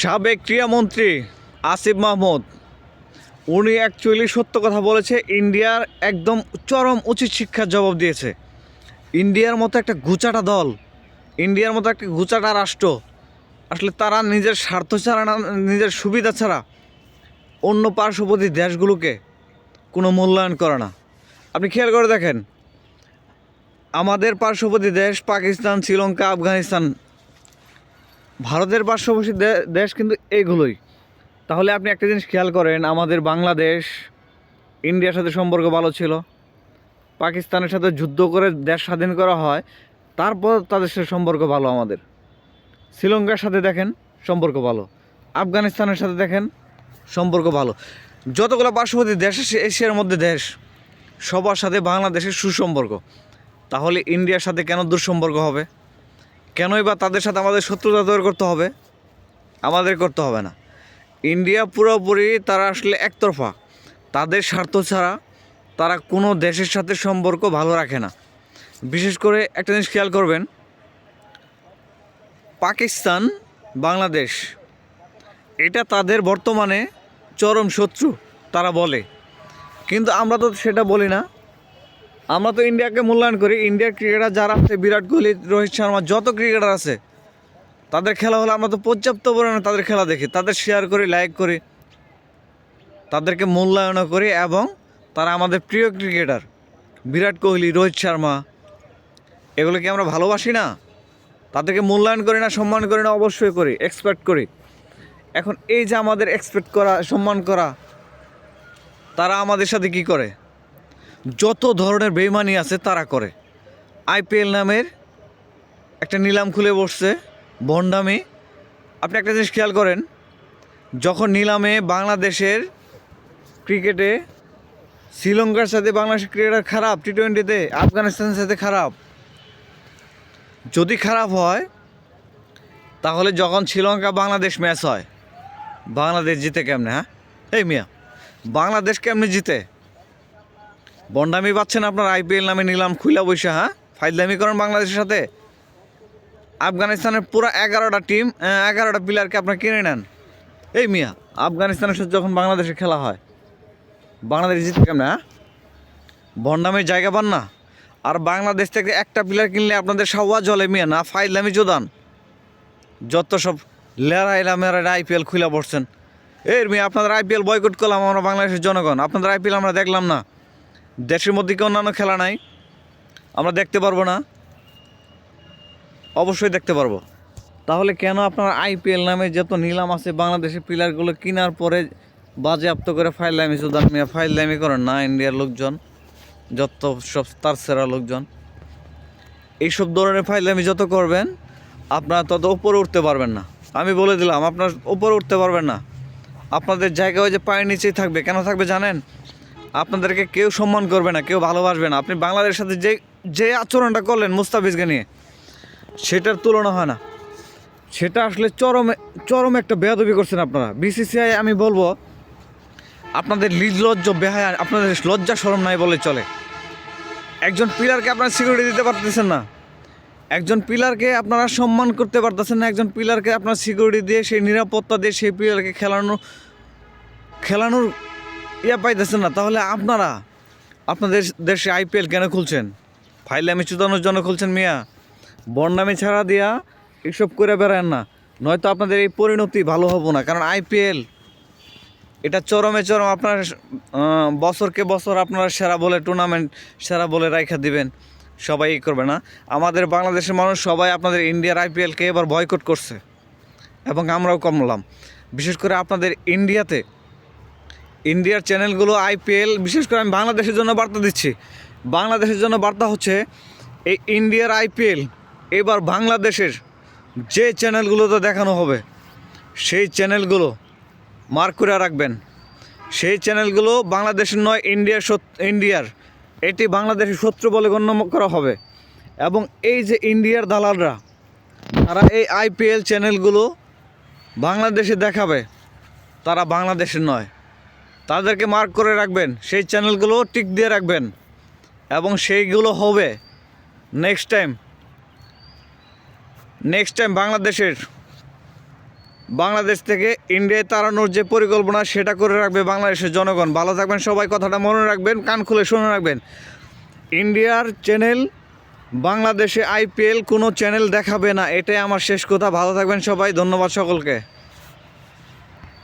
সাবেক ক্রীড়ামন্ত্রী আসিফ মাহমুদ। উনি অ্যাকচুয়ালি সত্য কথা বলেছে, ইন্ডিয়ার একদম চরম উচিত শিক্ষার জবাব দিয়েছে। ইন্ডিয়ার মতো একটা গুচাটা দল, ইন্ডিয়ার মতো একটা গুচাটা রাষ্ট্র, আসলে তারা নিজের স্বার্থ ছাড়া না, নিজের সুবিধা ছাড়া অন্য পার্শ্ববর্তী দেশগুলোকে কোনো মূল্যায়ন করে না। আপনি খেয়াল করে দেখেন, আমাদের পার্শ্ববর্তী দেশ পাকিস্তান, শ্রীলঙ্কা, আফগানিস্তান ভারতের পার্শ্ববর্তী দেশ কিন্তু এইগুলোই তাহলে আপনি একটা জিনিস খেয়াল করেন, আমাদের বাংলাদেশ, ইন্ডিয়ার সাথে সম্পর্ক ভালো ছিল, পাকিস্তানের সাথে যুদ্ধ করে দেশ স্বাধীন করা হয়, তারপর তাদের সাথে সম্পর্ক ভালো আমাদের। শ্রীলঙ্কার সাথে দেখেন সম্পর্ক ভালো, আফগানিস্তানের সাথে দেখেন সম্পর্ক ভালো। যতগুলো পার্শ্ববর্তী দেশ এশিয়ার মধ্যে দেশ, সবার সাথে বাংলাদেশের সুসম্পর্ক। তাহলে ইন্ডিয়ার সাথে কেন দুঃসম্পর্ক হবে? কেনই বা তাদের সাথে আমাদের শত্রুতা তৈরি করতে হবে? আমাদের করতে হবে না। ইন্ডিয়া পুরোপুরি তারা আসলে একতরফা। তাদের স্বার্থ ছাড়া তারা কোনো দেশের সাথে সম্পর্ক ভালো রাখে না। বিশেষ করে একটা জিনিস খেয়াল করবেন, পাকিস্তান, বাংলাদেশ, এটা তাদের বর্তমানে চরম শত্রু, তারা বলে। কিন্তু আমরা তো সেটা বলি না। আমরা তো ইন্ডিয়াকে মূল্যায়ন করি। ইন্ডিয়ার ক্রিকেটার যারা আছে, বিরাট কোহলি, রোহিত শর্মা, যত ক্রিকেটার আছে, তাদের খেলা হলে আমরা তো পর্যাপ্ত পরিমাণে তাদের খেলা দেখি। তাদের শেয়ার করি লাইক করি, তাদেরকে মূল্যায়নও করি এবং তারা আমাদের প্রিয় ক্রিকেটার। বিরাট কোহলি, রোহিত শর্মা এগুলোকে আমরা ভালোবাসি না? তাদেরকে মূল্যায়ন করি না, সম্মান করি না, অবশ্যই করি এক্সপেক্ট করি। এখন এই যে আমাদের এক্সপেক্ট করা, সম্মান করা, তারা আমাদের সাথে কি করে? যত ধরনের বেইমানি আছে তারা করে। আইপিএল নামের একটা নিলাম খুলে বসছে, ভণ্ডামি। আপনি একটা জিনিস খেয়াল করেন, যখন নিলামে বাংলাদেশের ক্রিকেটে শ্রীলঙ্কার সাথে বাংলাদেশের ক্রিকেটার খারাপ টি টোয়েন্টিতে আফগানিস্তানের সাথে খারাপ, যদি খারাপ হয়, তাহলে যখন শ্রীলঙ্কা বাংলাদেশ ম্যাচ হয়, বাংলাদেশ জিতে কেমনে হ্যাঁ? এই মিয়া, বাংলাদেশ কেমনে জিতে? বন্ডামি পাচ্ছেন আপনার আইপিএল নামে নিলাম, খুইলা বৈশা হ্যাঁ? ফাইজলামি করেন বাংলাদেশের সাথে। আফগানিস্তানের পুরো এগারোটা টিম এগারোটা প্লেয়ারকে আপনার কিনে নেন। এই মিয়া, আফগানিস্তানের সাথে যখন বাংলাদেশে খেলা হয়, বাংলাদেশ জিতে কেমন হ্যাঁ? ভণ্ডামের জায়গা পান না। আর বাংলাদেশ থেকে একটা প্লেয়ার কিনলে আপনাদের সাওয়া জলে মিয়া, না ফাইজলামি জোদান। যত সব লেরাইলা মেরাইলা আইপিএল খুলে পড়ছেন এই মেয়ে, আপনাদের আইপিএল বয়কট করলাম আমরা বাংলাদেশের জনগণ। আপনাদের আইপিএল আমরা দেখলাম না। দেশের মধ্যে কি অন্যান্য খেলা নাই? আমরা দেখতে পারব না। অবশ্যই দেখতে পারব। তাহলে কেন আপনার আইপিএল নামে যত নিলাম আছে বাংলাদেশের প্লেয়ারগুলো কেনার পরে বাজেয়াপ্ত করে ফাইলামি সুদান মিয়া ফাইলামি করেন না, ইন্ডিয়ার লোকজন, যত সব তার সেরা লোকজন। এইসব ধরনের ফাইলামি যত করবেন, আপনারা তত উপরে উঠতে পারবেন না। আমি বলে দিলাম, আপনার উপরে উঠতে পারবেন না। আপনাদের জায়গা ওই যে পায়ের নিচেই থাকবে। কেন থাকবে জানেন? আপনাদেরকে কেউ সম্মান করবে না, কেউ ভালোবাসবে না। আপনি বাংলাদেশের সাথে যে যে আচরণটা করলেন মুস্তাফিজকে নিয়ে, সেটার তুলনা হয় না। সেটা আসলে চরম চরম একটা বেয়াদবি করছেন আপনারা। বিসিসিআই আমি বলব, আপনাদের লিজ লজ্জ বেহায়, আপনাদের লজ্জা সরম নাই বলে চলে। একজন পিলারকে আপনারা সিকিউরিটি দিতে পারতেছেন না। একজন পিলারকে আপনারা সম্মান করতে পারতেছেন না। একজন পিলারকে আপনার সিকিউরিটি দিয়ে, সেই নিরাপত্তা দিয়ে, সেই পিলারকে খেলানো, খেলানোর ইয়া পাইতেছেন না, তাহলে আপনারা আপনাদের দেশে আইপিএল কেন খুলছেন? ফাইলামি চুদানোর জন্য খুলছেন মিয়া। বন্ডামি ছাড়া দিয়া এসব করে বেড়ান না। নয়তো আপনাদের এই পরিণতি ভালো হব না, কারণ আইপিএল এটা চরমে চরম আপনার বছরকে বছর আপনারা সেরা বলে টুর্নামেন্ট সেরা বলে রাইখা দিবেন। সবাই ই করবে না। আমাদের বাংলাদেশের মানুষ সবাই আপনাদের ইন্ডিয়ার আইপিএলকে এবার বয়কট করছে। এবং আমরাও কমলাম। বিশেষ করে আপনাদের ইন্ডিয়াতে ইন্ডিয়ার চ্যানেলগুলো আইপিএল, বিশেষ করে আমি বাংলাদেশের জন্য বার্তা দিচ্ছি। বাংলাদেশের জন্য বার্তা হচ্ছে, এই ইন্ডিয়ার আইপিএল, এবার বাংলাদেশের যে চ্যানেলগুলোতে দেখানো হবে, সেই চ্যানেলগুলো মার্ক করে রাখবেন। সেই চ্যানেলগুলো বাংলাদেশের নয়, ইন্ডিয়ার ইন্ডিয়ার। এটি বাংলাদেশের শত্রু বলে গণ্য করা হবে। এবং এই যে ইন্ডিয়ার দালালরা, তারা এই আইপিএল চ্যানেলগুলো বাংলাদেশে দেখাবে, তারা বাংলাদেশের নয়। তাদেরকে মার্ক করে রাখবেন, সেই চ্যানেলগুলো টিক দিয়ে রাখবেন এবং সেইগুলো হবে নেক্সট টাইম নেক্সট টাইম বাংলাদেশের, বাংলাদেশ থেকে ইন্ডিয়ায় তাড়ানোর যে পরিকল্পনা, সেটা করে রাখবে বাংলাদেশের জনগণ। ভালো থাকবেন সবাই, কথাটা মনে রাখবেন, কান খুলে শুনে রাখবেন। ইন্ডিয়ার চ্যানেল বাংলাদেশে আইপিএল কোনো চ্যানেল দেখাবে না, এটাই আমার শেষ কথা। ভালো থাকবেন সবাই, ধন্যবাদ সকলকে।